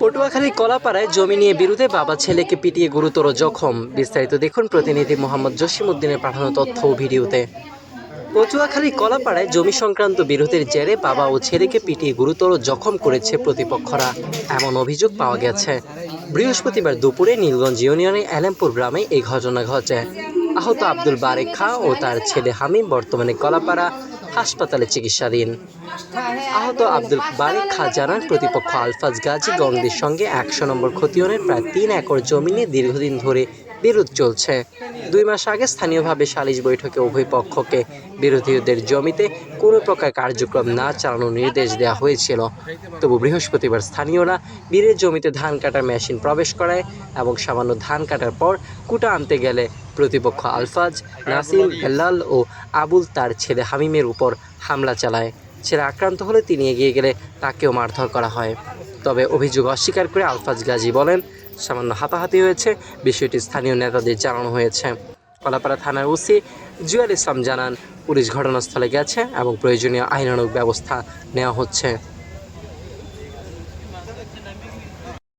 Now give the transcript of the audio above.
পটুয়াখালী কলাপাড়ায় জমি নিয়ে বিরুদ্ধে বাবা ছেলেকে পিটিয়ে গুরুতর জখম। বিস্তারিত দেখুন প্রতিনিধি মোহাম্মদ জসিমউদ্দিনের পাঠানো তথ্য ও ভিডিওতে। পটুয়াখালী কলাপাড়ায় জমি সংক্রান্ত বিরোধের জেরে বাবা ও ছেলেকে পিটিয়ে গুরুতর জখম করেছে প্রতিপক্ষরা। এমন অভিযোগ পাওয়া গেছে। বৃহস্পতিবার দুপুরে নীলগঞ্জ ইউনিয়নের এলেমপুর গ্রামে এই ঘটনা ঘটে। আহত আব্দুল বারেক খা ও তার ছেলে হামিম বর্তমানে কলাপাড়া হাসপাতালে চিকিৎসাধীন। আহত আব্দুল বারেক খা জানান, প্রতিপক্ষ আলফাজ গাজী গঙ্গদের সঙ্গে একশো নম্বর খতিয়ানের প্রায় তিন একর জমি নিয়ে দীর্ঘদিন ধরে বিরোধ চলছে। দুই মাস আগে স্থানীয়ভাবে সালিশ বৈঠকে উভয় পক্ষকে বিরোধীদের জমিতে কোনো প্রকার কার্যক্রম না চালানোর নির্দেশ দেওয়া হয়েছিল। তবু বৃহস্পতিবার স্থানীয়রা বীরের জমিতে ধান কাটার মেশিন প্রবেশ করায় এবং সামান্য ধান কাটার পর কুটা আনতে গেলে প্রতিপক্ষ আলফাজ নাসিম হেল্লাল ও আবুল তার ছেলে হামিমের উপর হামলা চালায়। ছেলে আক্রান্ত হলে তিনি এগিয়ে গেলে তাকেও মারধর করা হয়। তবে অভিযোগ অস্বীকার করে আলফাজ গাজী বলেন, সামান্য হাতাহাতি হয়েছে, বিষয়টি স্থানীয় নেতাদের জানানো হয়েছে। কলাপাড়া থানার ওসি জুয়াল ইসলাম জানান, পুলিশ ঘটনাস্থলে গেছে এবং প্রয়োজনীয় আইনানুগ ব্যবস্থা নেওয়া হচ্ছে।